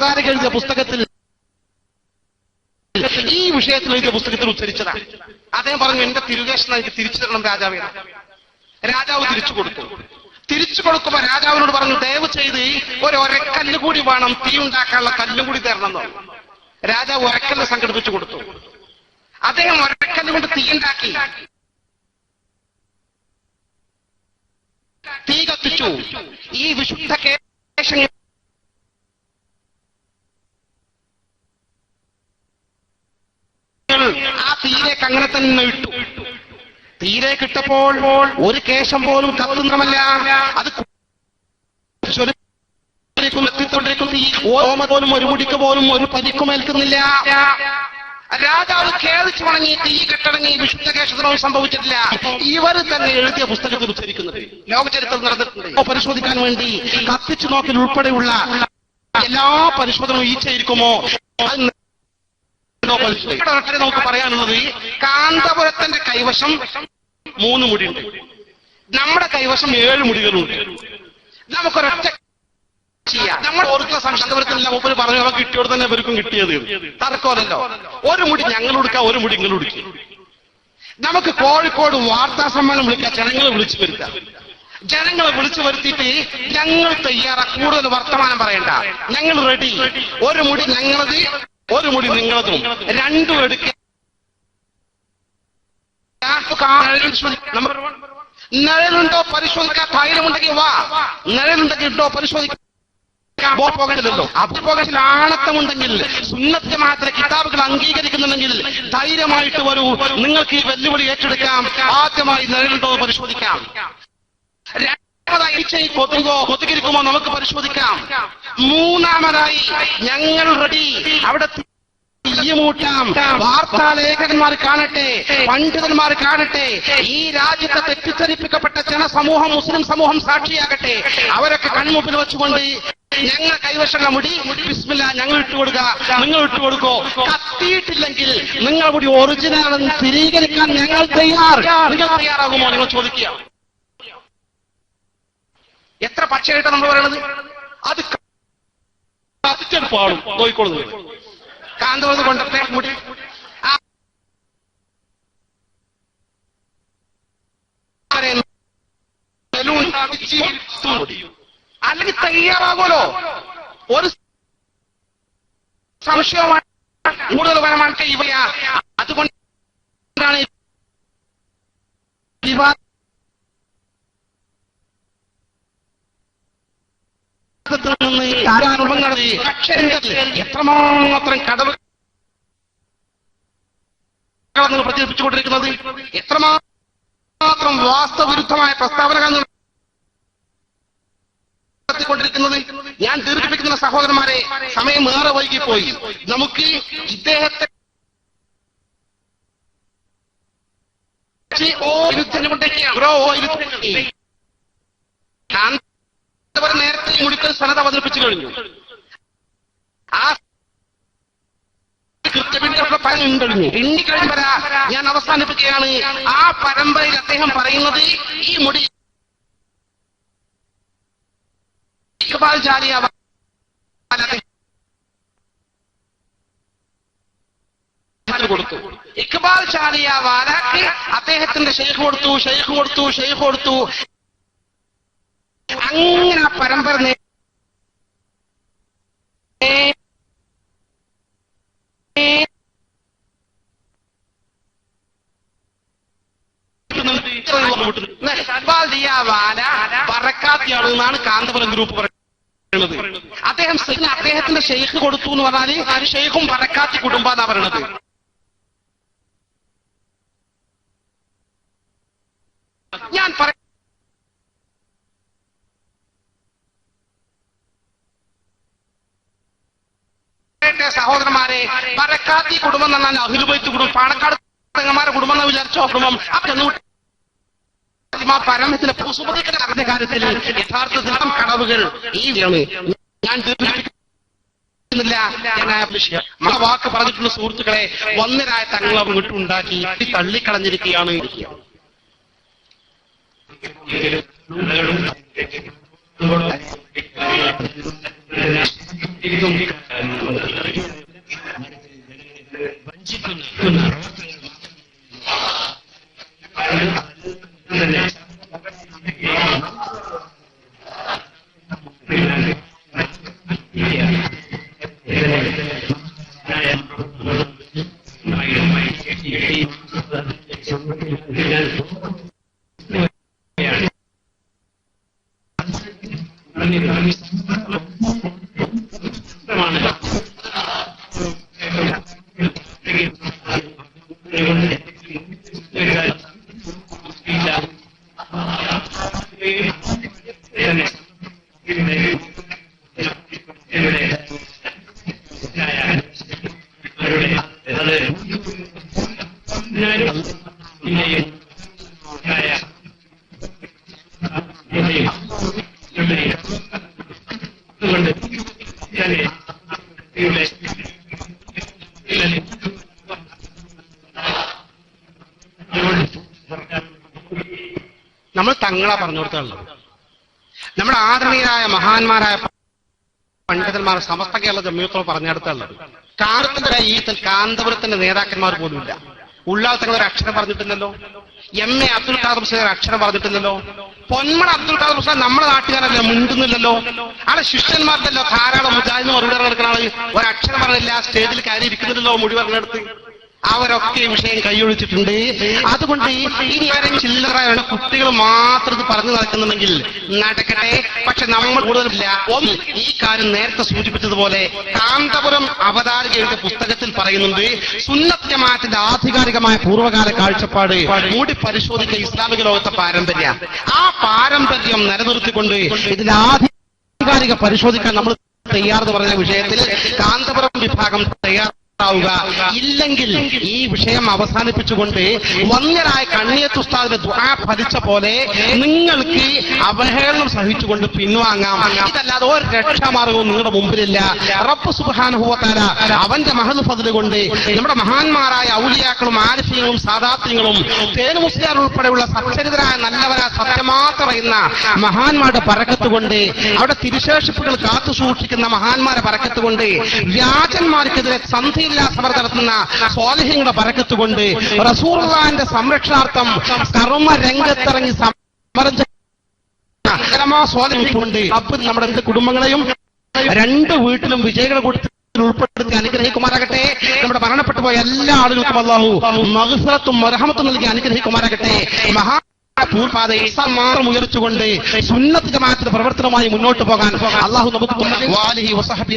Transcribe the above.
അവതാരക എഴുതിയ പുസ്തകത്തിൽ ഈ വിഷയത്തിൽ എഴുതിയ പുസ്തകത്തിൽ ഉദ്ധരിച്ചതാണ് അദ്ദേഹം പറഞ്ഞു എന്റെ തിരുകേശൻ എനിക്ക് തിരിച്ചു തരണം രാജാവിനെ രാജാവ് തിരിച്ചു കൊടുത്തു. തിരിച്ചു കൊടുക്കുമ്പോ രാജാവിനോട് പറഞ്ഞു ദയവ് ചെയ്ത് ഒരു ഒരക്കല്ല് കൂടി വേണം തീ ഉണ്ടാക്കാനുള്ള കല്ലും കൂടി തരണം എന്ന്. രാജാവ് ഒരക്കല്ല് സംഘടിപ്പിച്ചു കൊടുത്തു. അദ്ദേഹം ഒരക്കല്ല് കൊണ്ട് തീ ഉണ്ടാക്കി. തീ കത്തിച്ചു. ഈ വിശുദ്ധ കേശങ്ങൾ ആ തീരേക്ക് അങ്ങനെ തന്നെ ഇട്ടു. തീരെ കിട്ടപ്പോൾ ഒരു കേശം പോലും കത്തുന്നമല്ല അത് ഈ ഓമ ഒരു മുടിക്ക് പോലും ഒരു പരിക്കുമേൽക്കുന്നില്ല രാജാവ് ഖേദിച്ചു വണങ്ങി തീ കെട്ടടങ്ങി വിശുദ്ധ കേശത്തിനോ സംഭവിച്ചിട്ടില്ല. ഇവർ തന്നെ എഴുതിയ പുസ്തകത്തിൽ ഉദ്ധരിക്കുന്നത് ലോകചരിത്രം നടന്നിട്ടുണ്ട്. പരിശോധിക്കാൻ വേണ്ടി കത്തിച്ചു നോക്കൽ ഉൾപ്പെടെയുള്ള എല്ലാ പരിശോധനയും ഈച്ചയിരിക്കുമോ? ഒരൊറ്റ നമുക്ക് പറയാനുള്ളത്. ഈ കാന്തപുരത്തിന്റെ കൈവശം മൂന്ന് മുടിയുണ്ട്. നമ്മുടെ കൈവശം ഏഴ് മുടികളുണ്ട്. നമുക്കൊരൊറ്റ ചെയ്യാം. നമ്മൾ ഓർക്കുന്ന സംശയത്തില്ല മൂപ്പര് പറഞ്ഞു അവ കിട്ടിയോട് തന്നെ ഇവർക്കും കിട്ടിയത്. തർക്കമല്ലോ ഒരു മുടി ഞങ്ങൾ കൊടുക്കാം ഒരു മുടി നിങ്ങൾ കൊടുക്കും നമുക്ക് കോഴിക്കോട് വാർത്താ സമ്മേളനം വിളിക്കാം ജനങ്ങളെ വിളിച്ചു വരുത്താം. ജനങ്ങളെ വിളിച്ചു വരുത്തിയിട്ട് ഞങ്ങൾ തയ്യാറാ. കൂടുതൽ വർത്തമാനം പറയണ്ട. ഞങ്ങൾ റെഡി ഒരു മുടി ഞങ്ങളത് ഒരു മുടി നിങ്ങളതും. രണ്ടും എടുക്കുക നിഴലുണ്ടോ പരിശോധിക്കാൻ ധൈര്യമുണ്ടെങ്കിൽ വാ. നിഴലുണ്ടെങ്കിൽ ഉണ്ടോ പരിശോധിക്കാൻ? പോ പോകണ്ടല്ലോ അപ്പോൾ ആണത്തമുണ്ടെങ്കിൽ സുന്നത്തെ മാത്രമേ കിതാബുകൾ അംഗീകരിക്കുന്നുണ്ടെങ്കിൽ ധൈര്യമായിട്ട് വരൂ. നിങ്ങൾക്ക് ഈ വെല്ലുവിളി ഏറ്റെടുക്കാം. ആദ്യമായി നിഴലുണ്ടോ എന്ന് പരിശോധിക്കാം. കൊതുകോ കൊതുകിരിക്കുമോ നമുക്ക് പരിശോധിക്കാം. മൂന്നാമതായി ഞങ്ങൾ റെഡി അവിടെ തീയമൂട്ടാം വാർത്താലേഖകന്മാർ കാണട്ടെ പണ്ഡിതന്മാർ കാണട്ടെ ഈ രാജ്യത്തെ തെറ്റിദ്ധരിപ്പിക്കപ്പെട്ട ജനസമൂഹം മുസ്ലിം സമൂഹം സാക്ഷിയാകട്ടെ. അവരൊക്കെ കൺമുമ്പിൽ വെച്ചുകൊണ്ട് ഞങ്ങൾ കൈവശമുള്ള മുടി ബിസ്മില്ല ഞങ്ങൾ ഇട്ടുകൊടുക്കുക നിങ്ങൾ ഇട്ടുകൊടുക്കോ കത്തിയിട്ടില്ലെങ്കിൽ നിങ്ങൾ മുടി ഒറിജിനൽ സ്ഥിരീകരിക്കാൻ ഞങ്ങൾ തയ്യാർ. നിങ്ങൾ തയ്യാറാകുമോ? നിങ്ങൾ ചോദിക്കുക. എത്ര പച്ചയായിട്ടാണ് നമ്മൾ പറയണത്? അത് കത്തിച്ചെടുപ്പാളും നോയിക്കോളൂ കാന്തോത് കൊണ്ടത്തെ മുടി. അല്ലെങ്കിൽ തയ്യാറാകുമല്ലോ. ഒരു സംശയമാണ് കൂടുതൽ വരമാണ് ഇവയാ അതുകൊണ്ടാണ് ധാരാളം നടത്തി എത്രമാത്രം കടവ് പ്രചരിപ്പിച്ചുകൊണ്ടിരിക്കുന്നത്? എത്രമാത്രം വാസ്തവിരുദ്ധമായ പ്രസ്താവനകൾ നടത്തിക്കൊണ്ടിരിക്കുന്നത്? ഞാൻ ദീർഘിപ്പിക്കുന്ന സഹോദരന്മാരെ സമയം ഏറെ വൈകിപ്പോയി. നമുക്ക് ഇദ്ദേഹത്തെ ഓ കൊണ്ടേക്കാണ് ബ്രോ ഓ വിരുദ്ധനെ കാന്തപുരം നേരത്തെ മുടിക്കൽ സനത് അവതരിപ്പിച്ചു കഴിഞ്ഞു. ആ കൃത്യവിന്റെ പരം കഴിഞ്ഞു. എണ്ണിക്കഴിഞ്ഞ ഞാൻ അവസാനിപ്പിക്കുകയാണ്. ആ പരമ്പരയിൽ അദ്ദേഹം പറയുന്നത് ഈ മുടി ഇക്ബാൽ ജാലിയ കൊടുത്തു. ഇക്ബാൽ ചാലിയ വാലാക്ക് അദ്ദേഹത്തിന്റെ ഷെയ്ഖ് കൊടുത്തു ഷെയ്ഖ് കൊടുത്തു ഷെയ്ഖ് കൊടുത്തു. അങ്ങനെ ആ പരമ്പര എന്നാണ് കാന്തപുരം ഗ്രൂപ്പ് പറയുന്നത്. അദ്ദേഹം അദ്ദേഹത്തിന്റെ ഷെയ്ഖ് കൊടുത്തു എന്ന് പറഞ്ഞാൽ ഷെയ്ഖും പറക്കാത്തി കുടുംബാന്നാ പറയണത്. ഞാൻ പറ സഹോദരന്മാരെ പരക്കാത്തി കുടുംബം എന്ന് പറഞ്ഞാൽ അഹിലുബൈത്ത് കുടുംബം പാണക്കാട് പെങ്ങന്മാരെ കുടുംബം എന്ന് വിചാരിച്ചോ കുടുംബം. ആ പരമത്തിലെ സുബദിക്കുന്ന കാര്യത്തിൽ യഥാർത്ഥത്തിൽ കടവുകൾ ഈ ഞാൻ ദീർഘിപ്പിക്കുന്നില്ല ഞാനായ വിഷയം ആ വാക്ക് പറഞ്ഞിട്ടുള്ള സുഹൃത്തുക്കളെ വന്നരായ തങ്ങൾ അങ്ങോട്ട് ഉണ്ടാക്കി തള്ളിക്കളഞ്ഞിരിക്കുകയാണ്. ഇരിക്കുക ും അതുകൊണ്ട് നമ്മൾ തങ്ങളാ പറഞ്ഞു കൊടുത്തുള്ളത് നമ്മുടെ ആദരണീയരായ മഹാന്മാരായ പണ്ഡിതന്മാർ സമസ്ത കേരള ജമ്മിയത്തോളം പറഞ്ഞെടുത്തുള്ളത് കാലത്തിന്റെ ഈ കാന്തപുരത്തിന്റെ നേതാക്കന്മാർ പോലുമില്ല. ഉള്ളാൽ തങ്ങൾ ഒരു അക്ഷരം പറഞ്ഞിട്ടില്ലല്ലോ. എം എ അബ്ദുൽ ഖാദർ ഹുസൈൻ അക്ഷരം പറഞ്ഞിട്ടില്ലല്ലോ. പൊന്മട അബ്ദുൽ ഖാദർ ഹുസൈൻ നമ്മുടെ നാട്ടുകാരല്ലേ മിണ്ടുന്നില്ലല്ലോ. ആളെ ശിഷ്യന്മാർക്കല്ലോ ധാരാളം മുജാഹിദ് മറുപടി നടക്കുന്ന ആൾ. ഒരു അക്ഷരം പറഞ്ഞില്ല സ്റ്റേജിൽ കയറി ഇരിക്കുന്നില്ലല്ലോ മുടി പറഞ്ഞെടുത്ത്. അവരൊക്കെ വിഷയം കൈയൊഴിച്ചിട്ടുണ്ട്. അതുകൊണ്ട് ഇനി ആരും ചില്ലറയുള്ള കുട്ടികൾ മാത്രം ഇത് പറഞ്ഞു നടക്കുന്നുണ്ടെങ്കിൽ നടക്കട്ടെ. പക്ഷെ നമ്മൾ കൂടുതലില്ല. ഈ കാര്യം നേരത്തെ സൂചിപ്പിച്ചതുപോലെ കാന്തപുരം അവതാരിക പുസ്തകത്തിൽ പറയുന്നുണ്ട് സുന്നത്ത് ജമാഅത്തിന്റെ ആധികാരികമായ പൂർവകാല കാഴ്ചപ്പാട് കൂടി പരിശോധിക്കുക ഇസ്ലാമിക ലോകത്തെ പാരമ്പര്യ. ആ പാരമ്പര്യം നിലനിർത്തിക്കൊണ്ട് ഇതിന്റെ ആധികാരിക പരിശോധിക്കാൻ നമ്മൾ തയ്യാറെന്ന് പറഞ്ഞ വിഷയത്തിൽ കാന്തപുരം വിഭാഗം തയ്യാർ ാവുക ഇല്ലെങ്കിൽ ഈ വിഷയം അവസാനിപ്പിച്ചുകൊണ്ട് വന്യരായ കണ്ണിയത്ത് ഉസ്താദിന്റെ ദുആ ഫലിച്ച പോലെ നിങ്ങൾക്ക് അവഹേളനം സഹിച്ചുകൊണ്ട് പിൻവാങ്ങാം. ഇതല്ലാതെ ഒരു രക്ഷാമാർഗവും നിങ്ങളുടെ മുമ്പിലില്ല. റബ്ബ് സുബാനുഭവത്താല അവന്റെ മഹദ് ഫതിൽ കൊണ്ട് നമ്മുടെ മഹാന്മാരായ ഔലിയാക്കളും ആരിഫ്യങ്ങളും സാദാത്യങ്ങളും തേനു മുസ്ലിയാർ ഉൾപ്പെടെയുള്ള സച്ചരിതരായ നല്ലവരായ സത്യമാത്ര പറയുന്ന മഹാന്മാരുടെ പരക്കത്ത് കൊണ്ട് അവിടെ തിരുശേഷിപ്പുകൾ കാത്തു സൂക്ഷിക്കുന്ന മഹാന്മാരെ പരക്കത്ത് കൊണ്ട് വ്യാജന്മാർക്കെതിരെ സന്ധിയില്ലാ സമരം നടത്തുന്ന സ്വാലിഹ്യങ്ങളുടെ പരക്കത്തുകൊണ്ട് റസൂർലാന്റെ സംരക്ഷണാർത്ഥം കർമ്മ രംഗത്തിറങ്ങി സമരം സ്വാലിഹ്യമുണ്ട് അപ്പൊ നമ്മുടെ രണ്ട് കുടുംബങ്ങളെയും രണ്ട് വീട്ടിലും വിജയങ്ങളെ കൊടുത്ത് ഉൾപ്പെടുത്തി അനുഗ്രഹിക്കുമാരാകട്ടെ നമ്മുടെ മരണപ്പെട്ടു പോയ എല്ലാ ആളുകൾക്കും അള്ളാഹു മഹസറത്തും മരഹമത്തും നൽകി അനുഗ്രഹിക്കുമാരാകട്ടെ മഹാ പൂർപ്പാത ഇസ്ലാം ഉയർച്ചുകൊണ്ട് സുന്നത്ത് ജമാഅത്തിന്റെ പ്രവർത്തനമായി മുന്നോട്ട് പോകാൻ അള്ളാഹു നമുക്ക് വാലിഹി വസഹബി